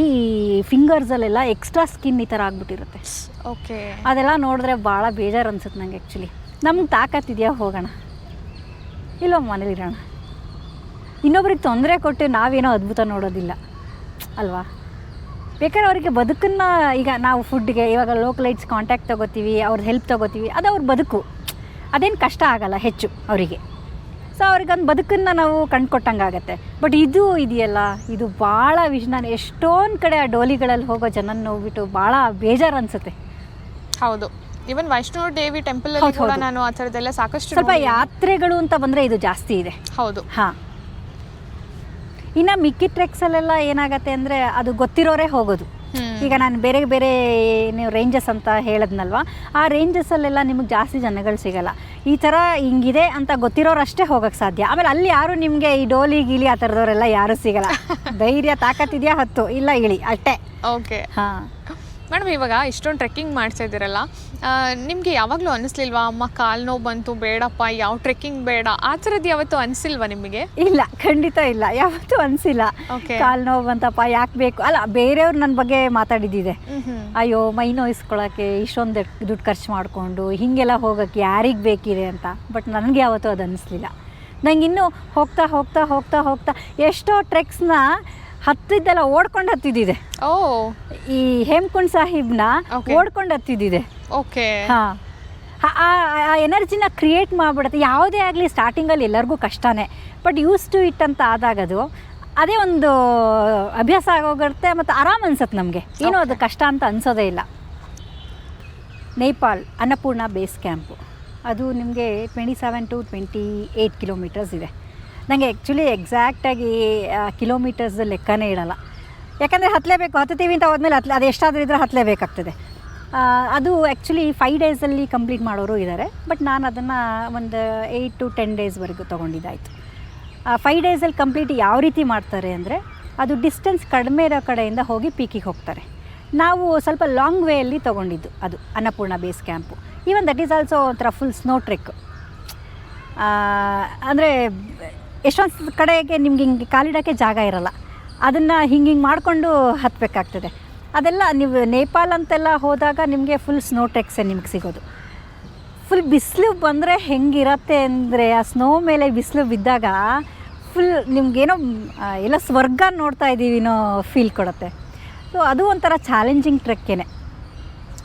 ಫಿಂಗರ್ಸಲ್ಲೆಲ್ಲ ಎಕ್ಸ್ಟ್ರಾ ಸ್ಕಿನ್ ಈ ಥರ ಆಗ್ಬಿಟ್ಟಿರುತ್ತೆ. ಓಕೆ. ಅದೆಲ್ಲ ನೋಡಿದ್ರೆ ಭಾಳ ಬೇಜಾರು ಅನ್ಸುತ್ತೆ ನಂಗೆ ಆ್ಯಕ್ಚುಲಿ ನಮ್ಗೆ ತಾಕತ್ತಿದೆಯಾ ಹೋಗೋಣ? ಇಲ್ಲೋ ಮನೇಲಿರೋಣ. ಇನ್ನೊಬ್ರಿಗೆ ತೊಂದರೆ ಕೊಟ್ಟು ನಾವೇನೋ ಅದ್ಭುತ ನೋಡೋದಿಲ್ಲ. ಅಲ್ವಾ? ಬೇಕಾದ್ರೆ ಅವರಿಗೆ ಬದುಕನ್ನ ಈಗ ನಾವು ಫುಡ್ಗೆ ಇವಾಗ ಲೋಕಲೈಟ್ಸ್ ಕಾಂಟ್ಯಾಕ್ಟ್ ತೊಗೋತೀವಿ ಅವ್ರ ಹೆಲ್ಪ್ ತೊಗೋತೀವಿ ಅದು ಅವ್ರ ಬದುಕು. ಅದೇನು ಕಷ್ಟ ಆಗಲ್ಲ ಹೆಚ್ಚು ಅವರಿಗೆ. ಸೊ ಅವ್ರಿಗೊಂದು ಬದುಕನ್ನು ನಾವು ಕಂಡುಕೊಟ್ಟಂಗೆ ಆಗುತ್ತೆ. ಬಟ್ ಇದು ಇದೆಯಲ್ಲ ಇದು ಭಾಳ ವಿಷ್ ನಾನು ಎಷ್ಟೊಂದು ಕಡೆ ಆ ಡೋಲಿಗಳಲ್ಲಿ ಹೋಗೋ ಜನನ ನೋಡ್ಬಿಟ್ಟು ಭಾಳ ಬೇಜಾರು ಅನಿಸುತ್ತೆ. ಹೌದು. ಇವನ್ ವೈಷ್ಣೋ ದೇವಿ ಟೆಂಪಲ್ ನಾನು ಆ ಥರದ್ದೆಲ್ಲ ಸಾಕಷ್ಟು ಸ್ವಲ್ಪ ಯಾತ್ರೆಗಳು ಅಂತ ಬಂದರೆ ಇದು ಜಾಸ್ತಿ ಇದೆ. ಹೌದು. ಹಾಂ. ಇನ್ನು ಮಿಕ್ಕಿ ಟ್ರೆಕ್ಸಲ್ಲೆಲ್ಲ ಏನಾಗುತ್ತೆ ಅಂದರೆ ಅದು ಗೊತ್ತಿರೋರೇ ಹೋಗೋದು. ಈಗ ನಾನು ಬೇರೆ ಬೇರೆ ನೀವು ರೇಂಜಸ್ ಅಂತ ಹೇಳಿದ್ನಲ್ವಾ? ಆ ರೇಂಜಸ್ಸಲ್ಲೆಲ್ಲ ನಿಮಗೆ ಜಾಸ್ತಿ ಜನಗಳು ಸಿಗಲ್ಲ. ಈ ಥರ ಹಿಂಗಿದೆ ಅಂತ ಗೊತ್ತಿರೋರಷ್ಟೇ ಹೋಗೋಕ್ಕೆ ಸಾಧ್ಯ. ಆಮೇಲೆ ಅಲ್ಲಿ ಯಾರು ನಿಮಗೆ ಈ ಡೋಲಿ ಗೀಲಿ ಆ ಥರದವರೆಲ್ಲ ಯಾರೂ ಸಿಗಲ್ಲ. [LAUGHS] ಧೈರ್ಯ ತಾಕತ್ತಿದೆಯಾ ಹತ್ತು? ಇಲ್ಲ ಇಳಿ ಅಷ್ಟೇ. ಓಕೆ ಹಾಂ. ಮೇಡಮ್ ಇವಾಗ ಇಷ್ಟೊಂದು ಟ್ರೆಕ್ಕಿಂಗ್ ಮಾಡ್ತಾ ಇದ್ದೀರಲ್ಲ ನಿಮಗೆ ಯಾವಾಗಲೂ ಅನಿಸ್ಲಿಲ್ವಾ ಅಮ್ಮ ಕಾಲು ನೋವು ಬಂತು ಬೇಡಪ್ಪ ಯಾವ ಟ್ರೆಕ್ಕಿಂಗ್ ಬೇಡ ಆ ಥರದ್ದು ಯಾವತ್ತೂ ಅನಿಸಿಲ್ವಾ ನಿಮಗೆ? ಇಲ್ಲ ಖಂಡಿತ ಇಲ್ಲ ಯಾವತ್ತೂ ಅನಿಸಿಲ್ಲ. ಕಾಲು ನೋವು ಬಂತಪ್ಪ ಯಾಕೆ ಬೇಕು? ಅಲ್ಲ ಬೇರೆಯವ್ರು ನನ್ನ ಬಗ್ಗೆ ಮಾತಾಡಿದ್ದಿದೆ. ಅಯ್ಯೋ ಮೈ ನೋಯಿಸ್ಕೊಳ್ಳೋಕ್ಕೆ ಇಷ್ಟೊಂದು ದುಡ್ಡು ಖರ್ಚು ಮಾಡಿಕೊಂಡು ಹೀಗೆಲ್ಲ ಹೋಗೋಕ್ಕೆ ಯಾರಿಗೆ ಬೇಕಿದೆ ಅಂತ. ಬಟ್ ನನಗೆ ಯಾವತ್ತೂ ಅದು ಅನಿಸ್ಲಿಲ್ಲ. ನಂಗೆ ಇನ್ನೂ ಹೋಗ್ತಾ ಹೋಗ್ತಾ ಹೋಗ್ತಾ ಹೋಗ್ತಾ ಎಷ್ಟೋ ಟ್ರೆಕ್ಸ್ನ ಹತ್ತಿದ್ದೆಲ್ಲ ಓಡ್ಕೊಂಡು ಹತ್ತಿದ್ದಿದೆ. ಓ. ಈ ಹೇಮಕುಂಡ್ ಸಾಹಿಬ್ನ. ಓಡ್ಕೊಂಡು ಹತ್ತಿದ್ದಿದೆ. ಓಕೆ ಹಾಂ. ಆ ಎನರ್ಜಿನ ಕ್ರಿಯೇಟ್ ಮಾಡಿಬಿಡುತ್ತೆ. ಯಾವುದೇ ಆಗಲಿ ಸ್ಟಾರ್ಟಿಂಗಲ್ಲಿ ಎಲ್ಲರಿಗೂ ಕಷ್ಟನೇ. ಬಟ್ ಯೂಸ್ ಟು ಇಟ್ ಅಂತ ಆದಾಗ ಅದು ಅದೇ ಒಂದು ಅಭ್ಯಾಸ ಆಗೋಗಿರುತ್ತೆ ಮತ್ತು ಆರಾಮ್ ಅನ್ಸುತ್ತೆ ನಮಗೆ. ಏನೋ ಅದು ಕಷ್ಟ ಅಂತ ಅನ್ಸೋದೇ ಇಲ್ಲ. ನೇಪಾಲ್ ಅನ್ನಪೂರ್ಣ ಬೇಸ್ ಕ್ಯಾಂಪು ಅದು ನಿಮಗೆ twenty seven to twenty eight kilometres ಇದೆ. ನನಗೆ ಆ್ಯಕ್ಚುಲಿ ಎಕ್ಸಾಕ್ಟಾಗಿ ಕಿಲೋಮೀಟರ್ಸ್ ಲೆಕ್ಕನೇ ಇಡಲ್ಲ ಯಾಕಂದರೆ ಹತ್ತಲೇಬೇಕು ಹತ್ತೀವಿ ಅಂತ ಹೋದ್ಮೇಲೆ ಹತ್ಲೆ, ಅದು ಎಷ್ಟಾದರೂ ಇದ್ದರೆ ಹತ್ತಲೇಬೇಕಾಗ್ತದೆ ಅದು ಆ್ಯಕ್ಚುಲಿ ಫೈವ್ ಡೇಸಲ್ಲಿ ಕಂಪ್ಲೀಟ್ ಮಾಡೋರು ಇದ್ದಾರೆ ಬಟ್ ನಾನು ಅದನ್ನು ಒಂದು ಏಯ್ಟ್ ಟು ಟೆನ್ ಡೇಸ್ವರೆಗೂ ತೊಗೊಂಡಿದ್ದಾಯಿತು. ಫೈವ್ ಡೇಸಲ್ಲಿ ಕಂಪ್ಲೀಟ್ ಯಾವ ರೀತಿ ಮಾಡ್ತಾರೆ ಅಂದರೆ, ಅದು ಡಿಸ್ಟೆನ್ಸ್ ಕಡಿಮೆ ಇರೋ ಕಡೆಯಿಂದ ಹೋಗಿ ಪೀಕಿಗೆ ಹೋಗ್ತಾರೆ. ನಾವು ಸ್ವಲ್ಪ ಲಾಂಗ್ ವೇಯಲ್ಲಿ ತೊಗೊಂಡಿದ್ದು ಅದು Annapurna base camp even that is also ಒಂಥರ ಫುಲ್ ಸ್ನೋ ಟ್ರಿಕ್ ಅಂದರೆ ಎಷ್ಟೊಂದು ಕಡೆಗೆ ನಿಮ್ಗೆ ಹಿಂಗೆ ಕಾಲಿಡೋಕ್ಕೆ ಜಾಗ ಇರಲ್ಲ. ಅದನ್ನು ಹಿಂಗೆ ಹಿಂಗೆ ಮಾಡಿಕೊಂಡು ಹತ್ತಬೇಕಾಗ್ತದೆ ಅದೆಲ್ಲ ನೀವು ನೇಪಾಲ್ ಅಂತೆಲ್ಲ ಹೋದಾಗ ನಿಮಗೆ ಫುಲ್ ಸ್ನೋ ಟ್ರೆಕ್ಸೇ ನಿಮ್ಗೆ ಸಿಗೋದು. ಫುಲ್ ಬಿಸಿಲು ಬಂದರೆ ಹೆಂಗಿರತ್ತೆ ಅಂದರೆ ಆ ಸ್ನೋ ಮೇಲೆ ಬಿಸಿಲು ಬಿದ್ದಾಗ ಫುಲ್ ನಿಮ್ಗೇನೋ ಎಲ್ಲ ಸ್ವರ್ಗ ನೋಡ್ತಾ ಇದ್ದೀವಿನೋ ಫೀಲ್ ಕೊಡುತ್ತೆ. ಸೊ ಅದು ಒಂಥರ ಚಾಲೆಂಜಿಂಗ್ ಟ್ರೆಕ್ಕೇನೆ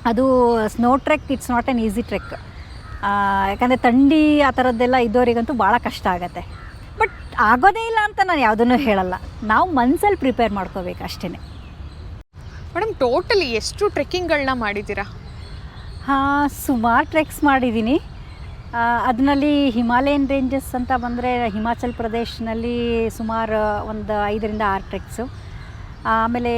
ಅದು snow trek it's not an easy trek ಯಾಕಂದರೆ ಥಂಡಿ ಆ ಥರದ್ದೆಲ್ಲ ಇದ್ದವರಿಗಂತೂ ಭಾಳ ಕಷ್ಟ ಆಗುತ್ತೆ. ಆಗೋದೇ ಇಲ್ಲ ಅಂತ ನಾನು ಯಾವುದನ್ನು ಹೇಳಲ್ಲ. ನಾವು ಮನ್ಸಲ್ಲಿ ಪ್ರಿಪೇರ್ ಮಾಡ್ಕೋಬೇಕು ಅಷ್ಟೇ ಮೇಡಮ್ ಟೋಟಲಿ ಎಷ್ಟು ಟ್ರೆಕ್ಕಿಂಗ್ಗಳನ್ನ ಮಾಡಿದ್ದೀರಾ? ಹಾಂ ಸುಮಾರು ಟ್ರೆಕ್ಸ್ ಮಾಡಿದ್ದೀನಿ. ಅದರಲ್ಲಿ ಹಿಮಾಲಯನ್ ರೇಂಜಸ್ ಅಂತ ಬಂದರೆ ಹಿಮಾಚಲ್ ಪ್ರದೇಶನಲ್ಲಿ ಸುಮಾರು ಒಂದು ಐದರಿಂದ ಆರು ಟ್ರೆಕ್ಸು. ಆಮೇಲೆ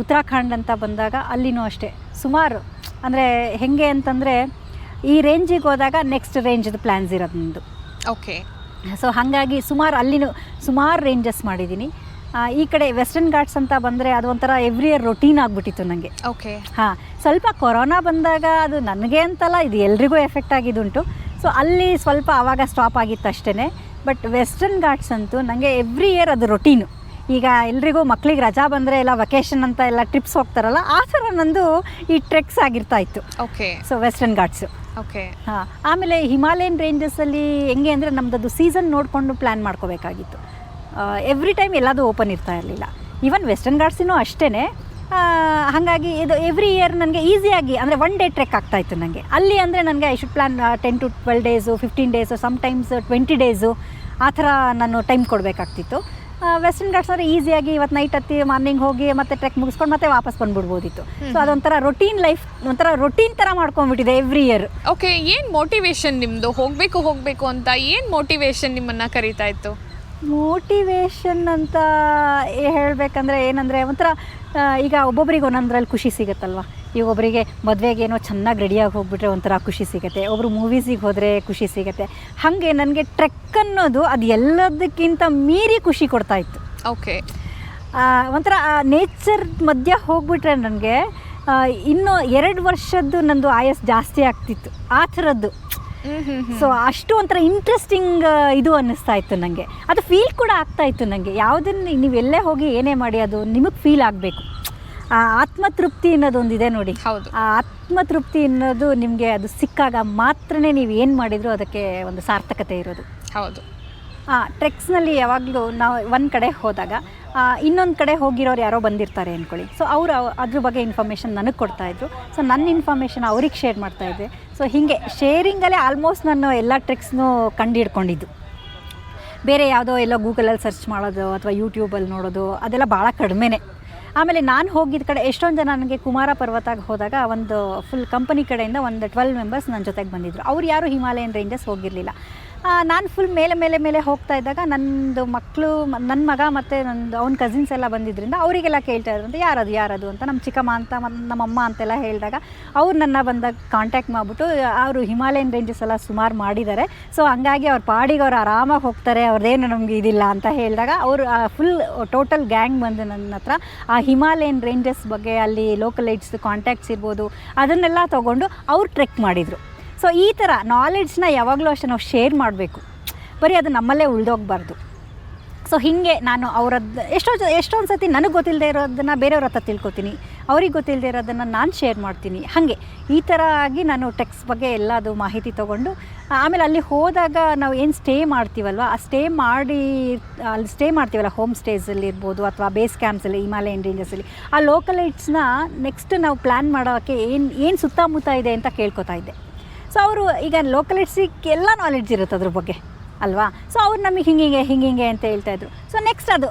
ಉತ್ತರಾಖಂಡ್ ಅಂತ ಬಂದಾಗ ಅಲ್ಲಿನೂ ಅಷ್ಟೇ. ಸುಮಾರು ಅಂದರೆ ಹೆಂಗೆ ಅಂತಂದರೆ ಈ ರೇಂಜಿಗೆ ಹೋದಾಗ ನೆಕ್ಸ್ಟ್ ರೇಂಜ್ದು ಪ್ಲ್ಯಾನ್ಸ್ ಇರೋದು ನಿಮ್ಮದು ಓಕೆ. ಸೊ ಹಾಗಾಗಿ ಸುಮಾರು ಅಲ್ಲಿನೂ ಸುಮಾರು ರೇಂಜಸ್ ಮಾಡಿದ್ದೀನಿ. ಈ ಕಡೆ ವೆಸ್ಟರ್ನ್ ಘಾಟ್ಸ್ ಅಂತ ಬಂದರೆ ಅದು ಒಂಥರ ಎವ್ರಿ ಇಯರ್ ರೊಟೀನ್ ಆಗಿಬಿಟ್ಟಿತ್ತು ನನಗೆ ಓಕೆ ಹಾಂ ಸ್ವಲ್ಪ ಕೊರೋನಾ ಬಂದಾಗ ಅದು ನನಗೆ ಅಂತಲ್ಲ ಇದು ಎಲ್ರಿಗೂ ಎಫೆಕ್ಟ್ ಆಗಿದ್ದುಂಟು. ಸೊ ಅಲ್ಲಿ ಸ್ವಲ್ಪ ಆವಾಗ ಸ್ಟಾಪ್ ಆಗಿತ್ತು ಅಷ್ಟೇ ಬಟ್ ವೆಸ್ಟರ್ನ್ ಘಾಟ್ಸ್ ಅಂತೂ ನನಗೆ ಎವ್ರಿ ಇಯರ್ ಅದು ರೊಟೀನು ಈಗ ಎಲ್ರಿಗೂ ಮಕ್ಳಿಗೆ ರಜಾ ಬಂದರೆ ಎಲ್ಲ ವೆಕೇಷನ್ ಅಂತ ಎಲ್ಲ ಟ್ರಿಪ್ಸ್ ಹೋಗ್ತಾರಲ್ಲ ಆ ಥರ ನಂದು ಈ ಟ್ರೆಕ್ಸ್ ಆಗಿರ್ತಾ ಇತ್ತು. Okay so western ghats okay ಹಾಂ, ಆಮೇಲೆ ಹಿಮಾಲಯನ್ ರೇಂಜಸ್ಸಲ್ಲಿ ಹೆಂಗೆ ಅಂದರೆ ನಮ್ಮದದು ಸೀಸನ್ ನೋಡಿಕೊಂಡು ಪ್ಲ್ಯಾನ್ ಮಾಡ್ಕೋಬೇಕಾಗಿತ್ತು. ಎವ್ರಿ ಟೈಮ್ ಎಲ್ಲದೂ ಓಪನ್ ಇರ್ತಾ ಇರಲಿಲ್ಲ. ಈವನ್ ವೆಸ್ಟರ್ನ್ ಗಾರ್ಡ್ಸಿನೂ ಅಷ್ಟೇ ಹಾಗಾಗಿ ಇದು ಎವ್ರಿ ಇಯರ್ ನನಗೆ ಈಸಿಯಾಗಿ ಅಂದರೆ ಒನ್ ಡೇ ಟ್ರೆಕ್ ಆಗ್ತಾಯಿತ್ತು ನನಗೆ ಅಲ್ಲಿ ಅಂದರೆ ನನಗೆ I should plan ten to twelve days fifteen days sometimes twenty days ಆ ಥರ ನಾನು ಟೈಮ್ ಕೊಡಬೇಕಾಗ್ತಿತ್ತು. ವೆಸ್ಟರ್ನ್ ಘಾಟ್ಸ್ ಅಂದರೆ ಈಸಿಯಾಗಿ ಇವತ್ತು ನೈಟ್ ಹತ್ತಿ ಮಾರ್ನಿಂಗ್ ಹೋಗಿ ಮತ್ತೆ ಟ್ರೆಕ್ ಮುಗಿಸ್ಕೊಂಡು ಮತ್ತೆ ವಾಪಸ್ ಬಂದ್ಬಿಡ್ಬೋದಿತ್ತು. ಸೊ ಅದೊಂಥರ ರೊಟೀನ್ ಲೈಫ್ ಒಂಥರ ರೊಟೀನ್ ಥರ ಮಾಡ್ಕೊಂಡ್ಬಿಟ್ಟಿದೆ ಎವ್ರಿ ಇಯರ್ ಓಕೆ ಏನು ಮೋಟಿವೇಶನ್ ನಿಮ್ಮದು ಹೋಗಬೇಕು ಹೋಗಬೇಕು ಅಂತ ಏನು ಮೋಟಿವೇಶನ್ ನಿಮ್ಮನ್ನು ಕರೀತಾ ಇತ್ತು? ಮೋಟಿವೇಶನ್ ಅಂತ ಹೇಳಬೇಕಂದ್ರೆ ಏನಂದರೆ ಒಂಥರ ಈಗ ಒಬ್ಬೊಬ್ರಿಗೆ ಒಂದೊಂದ್ರಲ್ಲಿ ಖುಷಿ ಸಿಗುತ್ತಲ್ವ? ಈಗ ಒಬ್ಬರಿಗೆ ಮದುವೆಗೆ ಏನೋ ಚೆನ್ನಾಗಿ ರೆಡಿಯಾಗಿ ಹೋಗ್ಬಿಟ್ರೆ ಒಂಥರ ಖುಷಿ ಸಿಗುತ್ತೆ. ಒಬ್ಬರು ಮೂವೀಸಿಗೆ ಹೋದರೆ ಖುಷಿ ಸಿಗುತ್ತೆ. ಹಾಗೆ ನನಗೆ ಟ್ರೆಕ್ ಅನ್ನೋದು ಅದು ಎಲ್ಲದಕ್ಕಿಂತ ಮೀರಿ ಖುಷಿ ಕೊಡ್ತಾ ಇತ್ತು. ಓಕೆ ಒಂಥರ ನೇಚರ್ ಮಧ್ಯ ಹೋಗ್ಬಿಟ್ರೆ ನನಗೆ ಇನ್ನೂ ಎರಡು ವರ್ಷದ್ದು ನಂದು ಆಯಸ್ ಜಾಸ್ತಿ ಆಗ್ತಿತ್ತು. ಆ ಥರದ್ದು. ಸೊ ಅಷ್ಟು ಒಂಥರ ಇಂಟ್ರೆಸ್ಟಿಂಗ್ ಇದು ಅನ್ನಿಸ್ತಾ ಇತ್ತು ನನಗೆ ಅದು ಫೀಲ್ ಕೂಡ ಆಗ್ತಾ ಇತ್ತು ನನಗೆ ಯಾವುದನ್ನು ನೀವು ಎಲ್ಲೇ ಹೋಗಿ ಏನೇ ಮಾಡಿ ಅದು ನಿಮಗೆ ಫೀಲ್ ಆಗಬೇಕು. ಆ ಆತ್ಮತೃಪ್ತಿ ಅನ್ನೋದೊಂದಿದೆ ನೋಡಿ. ಹೌದು. ಆ ಆತ್ಮತೃಪ್ತಿ ಅನ್ನೋದು ನಿಮಗೆ ಅದು ಸಿಕ್ಕಾಗ ಮಾತ್ರನೇ ನೀವು ಏನು ಮಾಡಿದರೂ ಅದಕ್ಕೆ ಒಂದು ಸಾರ್ಥಕತೆ ಇರೋದು. ಹೌದು. ಟ್ರೆಕ್ಸ್ನಲ್ಲಿ ಯಾವಾಗಲೂ ನಾವು ಒಂದು ಕಡೆ ಹೋದಾಗ ಇನ್ನೊಂದು ಕಡೆ ಹೋಗಿರೋರು ಯಾರೋ ಬಂದಿರ್ತಾರೆ ಅಂದ್ಕೊಳ್ಳಿ ಸೊ ಅವರು ಅದ್ರ ಬಗ್ಗೆ ಇನ್ಫಾರ್ಮೇಷನ್ ನನಗೆ ಕೊಡ್ತಾಯಿದ್ರು ಸೊ ನನ್ನ ಇನ್ಫಾರ್ಮೇಷನ್ ಅವ್ರಿಗೆ ಶೇರ್ ಮಾಡ್ತಾಯಿದ್ದೆ ಸೊ ಹೀಗೆ ಶೇರಿಂಗಲ್ಲೇ ಆಲ್ಮೋಸ್ಟ್ ನಾನು ಎಲ್ಲ ಟ್ರೆಕ್ಸ್ನೂ ಕಂಡು ಹಿಡ್ಕೊಂಡಿದ್ದು ಬೇರೆ ಯಾವುದೋ ಎಲ್ಲ ಗೂಗಲಲ್ಲಿ ಸರ್ಚ್ ಮಾಡೋದು ಅಥವಾ ಯೂಟ್ಯೂಬಲ್ಲಿ ನೋಡೋದು ಅದೆಲ್ಲ ಭಾಳ ಕಡಿಮೆನೇ. ಆಮೇಲೆ ನಾನು ಹೋಗಿದ್ದ ಕಡೆ ಎಷ್ಟೊಂದು ಜನ ನನಗೆ ಕುಮಾರ ಪರ್ವತಕ್ಕೆ ಹೋದಾಗ ಒಂದು ಫುಲ್ ಕಂಪನಿ ಕಡೆಯಿಂದ ಒಂದು ಟ್ವೆಲ್ ಮೆಂಬರ್ಸ್ ನನ್ನ ಜೊತೆಗೆ ಬಂದಿದ್ದರು ಅವ್ರು ಯಾರು ಹಿಮಾಲಯನ್ ರೇಂಜಸ್ ಹೋಗಿರಲಿಲ್ಲ. ನಾನು ಫುಲ್ ಮೇಲೆ ಮೇಲೆ ಮೇಲೆ ಹೋಗ್ತಾ ಇದ್ದಾಗ ನನ್ನದು ಮಕ್ಕಳು ನನ್ನ ಮಗ ಮತ್ತು ನಂದು ಅವ್ನ ಕಸಿನ್ಸ್ ಎಲ್ಲ ಬಂದಿದ್ದರಿಂದ ಅವರಿಗೆಲ್ಲ ಕೇಳ್ತಾ ಇದ್ರಂತೆ ಯಾರದು ಯಾರದು? ಅಂತ ನಮ್ಮ ಚಿಕ್ಕಮ್ಮ ಅಂತ ನಮ್ಮಮ್ಮ ಅಂತೆಲ್ಲ ಹೇಳಿದಾಗ ಅವ್ರು ನನ್ನ ಬಂದಾಗ ಕಾಂಟ್ಯಾಕ್ಟ್ ಮಾಡಿಬಿಟ್ಟು, ಅವರು ಹಿಮಾಲಯನ್ ರೇಂಜಸ್ ಎಲ್ಲ ಸುಮಾರು ಮಾಡಿದ್ದಾರೆ. ಸೊ ಹಂಗಾಗಿ ಅವ್ರ ಪಾಡಿಗೆ ಅವ್ರು ಆರಾಮಾಗಿ ಹೋಗ್ತಾರೆ ಅವ್ರದ್ದೇನು ನಮಗೆ ಇದಿಲ್ಲ, ಅಂತ ಹೇಳಿದಾಗ ಅವರು ಫುಲ್ ಟೋಟಲ್ ಗ್ಯಾಂಗ್ ಬಂದು ನನ್ನ ಹತ್ರ ಆ ಹಿಮಾಲಯನ್ ರೇಂಜಸ್ ಬಗ್ಗೆ ಅಲ್ಲಿ ಲೋಕಲ್ ಏಡ್ಸ್ ಕಾಂಟ್ಯಾಕ್ಟ್ಸ್ ಇರ್ಬೋದು, ಅದನ್ನೆಲ್ಲ ತೊಗೊಂಡು ಅವ್ರು ಟ್ರೆಕ್ ಮಾಡಿದರು. ಸೊ ಈ ಥರ ನಾಲೆಡ್ಜ್ನ ಯಾವಾಗಲೂ ಅಷ್ಟೇ ನಾವು ಶೇರ್ ಮಾಡಬೇಕು. ಬರೀ ಅದು ನಮ್ಮಲ್ಲೇ ಉಳ್ದೋಗ್ಬಾರ್ದು. ಸೊ ಹೀಗೆ ನಾನು ಅವರದ್ದು, ಎಷ್ಟೋ ಎಷ್ಟೊಂದು ಸತಿ ನನಗೆ ಗೊತ್ತಿಲ್ಲದೆ ಇರೋದನ್ನು ಬೇರೆಯವ್ರ ಹತ್ರ ತಿಳ್ಕೊತೀನಿ. ಅವ್ರಿಗೆ ಗೊತ್ತಿಲ್ಲದೆ ಇರೋದನ್ನು ನಾನು ಶೇರ್ ಮಾಡ್ತೀನಿ. ಹಾಗೆ, ಈ ಥರ ಆಗಿ ನಾನು ಟೆಕ್ಸ್ ಬಗ್ಗೆ ಎಲ್ಲದು ಮಾಹಿತಿ ತೊಗೊಂಡು ಆಮೇಲೆ ಅಲ್ಲಿ ಹೋದಾಗ ನಾವು ಏನು ಸ್ಟೇ ಮಾಡ್ತೀವಲ್ವ, ಆ ಸ್ಟೇ ಮಾಡಿ, ಅಲ್ಲಿ ಸ್ಟೇ ಮಾಡ್ತೀವಲ್ಲ ಹೋಮ್ ಸ್ಟೇಸಲ್ಲಿ ಇರ್ಬೋದು ಅಥವಾ ಬೇಸ್ ಕ್ಯಾಂಪ್ಸಲ್ಲಿ ಹಿಮಾಲಯನ್ ರೇಂಜಸಲ್ಲಿ ಆ ಲೋಕಲೈಟ್ಸ್ನ ನೆಕ್ಸ್ಟ್ ನಾವು ಪ್ಲ್ಯಾನ್ ಮಾಡೋಕ್ಕೆ ಏನು ಏನು ಸುತ್ತಮುತ್ತ ಇದೆ ಅಂತ ಕೇಳ್ಕೊತಾ ಇದ್ದೆ. ಸೊ ಅವರು ಈಗ ಲೋಕಲಿಟ್ಸಿಗೆ ಎಲ್ಲ ನಾಲೆಡ್ಜ್ ಇರುತ್ತೆ ಅದ್ರ ಬಗ್ಗೆ ಅಲ್ವಾ? ಸೊ ಅವ್ರು ನಮಗೆ ಹಿಂಗಿಂಗೆ ಹಿಂಗಿಂಗೆ ಅಂತ ಹೇಳ್ತಾ ಇದ್ರು. ಸೊ ನೆಕ್ಸ್ಟ್ ಅದು.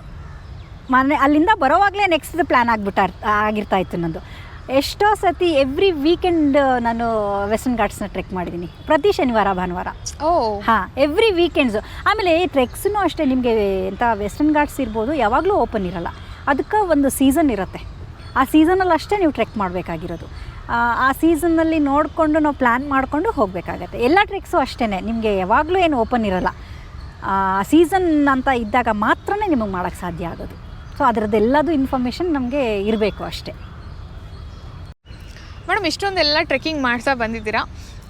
ಮನೆ ಅಲ್ಲಿಂದ ಬರೋವಾಗಲೇ ನೆಕ್ಸ್ಟ್ ಪ್ಲ್ಯಾನ್ ಆಗಿಬಿಟ್ಟ ಆಗಿರ್ತಾ ಇತ್ತು ನಂದು. ಎಷ್ಟೋ ಸತಿ ಎವ್ರಿ ವೀಕೆಂಡ್ ನಾನು ವೆಸ್ಟರ್ನ್ ಘಾಟ್ಸ್ನ ಟ್ರೆಕ್ ಮಾಡಿದ್ದೀನಿ ಪ್ರತಿ ಶನಿವಾರ ಭಾನುವಾರ. ಓ. ಹಾಂ ಎವ್ರಿ ವೀಕೆಂಡ್ಸು ಆಮೇಲೆ ಟ್ರೆಕ್ಸೂ ಅಷ್ಟೇ ನಿಮಗೆ ಎಂಥ ವೆಸ್ಟರ್ನ್ ಘಾಟ್ಸ್ ಇರ್ಬೋದು ಯಾವಾಗಲೂ ಓಪನ್ ಇರಲ್ಲ. ಅದಕ್ಕೆ ಒಂದು ಸೀಸನ್ ಇರುತ್ತೆ. ಆ ಸೀಸನಲ್ಲಿ ಅಷ್ಟೇ ನೀವು ಟ್ರೆಕ್ ಮಾಡಬೇಕಾಗಿರೋದು. ಆ ಸೀಸನ್ನಲ್ಲಿ ನೋಡಿಕೊಂಡು ನಾವು ಪ್ಲ್ಯಾನ್ ಮಾಡಿಕೊಂಡು ಹೋಗಬೇಕಾಗತ್ತೆ. ಎಲ್ಲ ಟ್ರಿಕ್ಸು ಅಷ್ಟೇ ನಿಮಗೆ ಯಾವಾಗಲೂ ಏನು ಓಪನ್ ಇರೋಲ್ಲ. ಸೀಸನ್ ಅಂತ ಇದ್ದಾಗ ಮಾತ್ರ ನಿಮಗೆ ಮಾಡೋಕ್ಕೆ ಸಾಧ್ಯ ಆಗೋದು. ಸೊ ಅದರದ್ದೆಲ್ಲದು ಇನ್ಫಾರ್ಮೇಷನ್ ನಮಗೆ ಇರಬೇಕು ಅಷ್ಟೇ. ಮೇಡಮ್ ಇಷ್ಟೊಂದೆಲ್ಲ ಟ್ರೆಕ್ಕಿಂಗ್ ಮಾಡ್ತಾ ಬಂದಿದ್ದೀರಾ?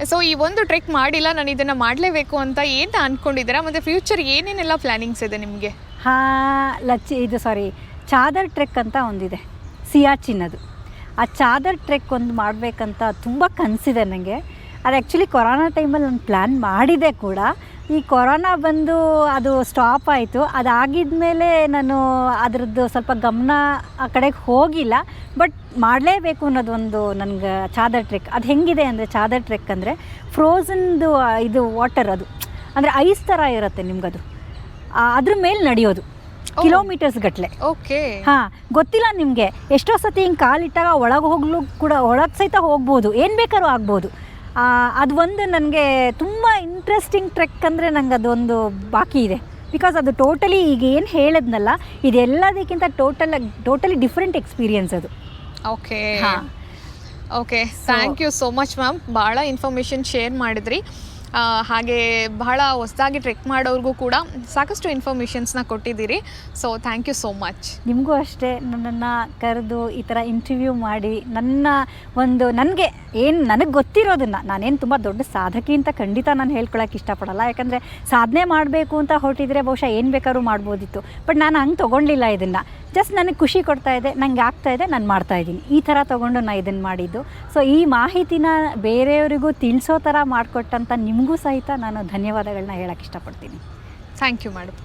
ಸೊ ಈ ಒಂದು ಟ್ರೆಕ್ ಮಾಡಿಲ್ಲ ನಾನು ಇದನ್ನು ಮಾಡಲೇಬೇಕು ಅಂತ ಏನು ಅಂದ್ಕೊಂಡಿದ್ದೀರಾ ಮತ್ತು ಫ್ಯೂಚರ್ ಏನೇನೆಲ್ಲ ಪ್ಲ್ಯಾನಿಂಗ್ಸ್ ಇದೆ ನಿಮಗೆ? ಹಾಂ ಲಚ್ಚಿ ಇದು ಸಾರಿ ಚಾದರ್ ಟ್ರೆಕ್ ಅಂತ ಒಂದಿದೆ. ಸಿಯಾಚಿನ್ ಅದು ಆ ಚಾದರ್ ಟ್ರೆಕ್ ಒಂದು ಮಾಡಬೇಕಂತ ತುಂಬ ಕನಸಿದೆ ನನಗೆ. ಅದು ಆ್ಯಕ್ಚುಲಿ ಕೊರೋನಾ ಟೈಮಲ್ಲಿ ನಾನು ಪ್ಲ್ಯಾನ್ ಮಾಡಿದೆ ಕೂಡ. ಈ ಕೊರೋನಾ ಬಂದು ಅದು ಸ್ಟಾಪ್ ಆಯಿತು. ಅದಾಗಿದ್ಮೇಲೆ ನಾನು ಅದರದ್ದು ಸ್ವಲ್ಪ ಗಮನ ಆ ಕಡೆಗೆ ಹೋಗಿಲ್ಲ. ಬಟ್ ಮಾಡಲೇಬೇಕು ಅನ್ನೋದು ಒಂದು ನನಗೆ ಚಾದರ್ ಟ್ರೆಕ್ ಅದು ಹೆಂಗಿದೆ ಅಂದರೆ ಚಾದರ್ ಟ್ರೆಕ್ ಅಂದರೆ ಫ್ರೋಝನ್ದು ಇದು ವಾಟರ್ ಅದು. ಅಂದರೆ ಐಸ್ ಥರ ಇರುತ್ತೆ ನಿಮ್ಗದು. ಅದು ಅದ್ರ ಮೇಲೆ ನಡೆಯೋದು. ಕಿಲೋಮೀಟರ್ಸ್ ಗಟ್ಟಲೆ ಓಕೆ. ಹಾ ಗೊತ್ತಿಲ್ಲ ನಿಮಗೆ. ಎಷ್ಟೋ ಸತಿ ಹಿಂಗೆ ಕಾಲಿಟ್ಟಾಗ ಒಳಗೆ ಹೋಗ್ಲು ಕೂಡ ಒಳಗೆ ಸಹಿತ ಹೋಗ್ಬೋದು. ಏನು ಬೇಕಾದ್ರೂ ಆಗ್ಬೋದು. ಅದು ಒಂದು ನನಗೆ ತುಂಬ ಇಂಟ್ರೆಸ್ಟಿಂಗ್ ಟ್ರೆಕ್ ಅಂದರೆ ನಂಗೆ ಅದೊಂದು ಬಾಕಿ ಇದೆ. ಬಿಕಾಸ್ ಅದು ಟೋಟಲಿ ಈಗ ಏನು ಹೇಳಿದ್ನಲ್ಲ ಇದೆಲ್ಲದಕ್ಕಿಂತ ಟೋಟಲ್ ಟೋಟಲಿ ಡಿಫ್ರೆಂಟ್ ಎಕ್ಸ್ಪೀರಿಯನ್ಸ್ ಅದು. ಓಕೆ. ಹಾ. Okay thank you so much ma'am ಭಾಳ ಇನ್ಫಾರ್ಮೇಷನ್ ಶೇರ್ ಮಾಡಿದ್ರಿ. ಹಾಗೆ ಬಹಳ ಹೊಸದಾಗಿ ಟ್ರೆಕ್ ಮಾಡೋರ್ಗೂ ಕೂಡ ಸಾಕಷ್ಟು ಇನ್ಫಾರ್ಮೇಷನ್ಸ್ನ ಕೊಟ್ಟಿದ್ದೀರಿ. So thank you so much ನಿಮಗೂ ಅಷ್ಟೇ ನನ್ನನ್ನು ಕರೆದು ಈ ಥರ ಇಂಟರ್ವ್ಯೂ ಮಾಡಿ ನನ್ನ ಒಂದು ನನಗೆ ಏನು ನನಗೆ ಗೊತ್ತಿರೋದನ್ನು, ನಾನೇನು ತುಂಬ ದೊಡ್ಡ ಸಾಧಕಿ ಅಂತ ಖಂಡಿತ ನಾನು ಹೇಳ್ಕೊಳಕ್ಕೆ ಇಷ್ಟಪಡಲ್ಲ. ಯಾಕಂದರೆ ಸಾಧನೆ ಮಾಡಬೇಕು ಅಂತ ಹೊರಟಿದ್ರೆ ಬಹುಶಃ ಏನು ಬೇಕಾದ್ರೂ ಮಾಡ್ಬೋದಿತ್ತು. ಬಟ್ ನಾನು ಹಂಗೆ ತೊಗೊಂಡಿಲ್ಲ ಇದನ್ನು. ಜಸ್ಟ್ ನನಗೆ ಖುಷಿ ಕೊಡ್ತಾ ಇದೆ ನನಗೆ ಆಗ್ತಾ ಇದೆ, ನಾನು ಮಾಡ್ತಾ ಇದ್ದೀನಿ. ಈ ಥರ ತೊಗೊಂಡು ನಾನು ಇದನ್ನು ಮಾಡಿದ್ದು. ಸೊ ಈ ಮಾಹಿತಿನ ಬೇರೆಯವರಿಗೂ ತಿಳಿಸೋ ಥರ ಮಾಡಿಕೊಟ್ಟಂಥ ನಿಮಗೂ ಸಹಿತ ನಾನು ಧನ್ಯವಾದಗಳನ್ನ ಹೇಳಕ್ಕೆ ಇಷ್ಟಪಡ್ತೀನಿ. Thank you madam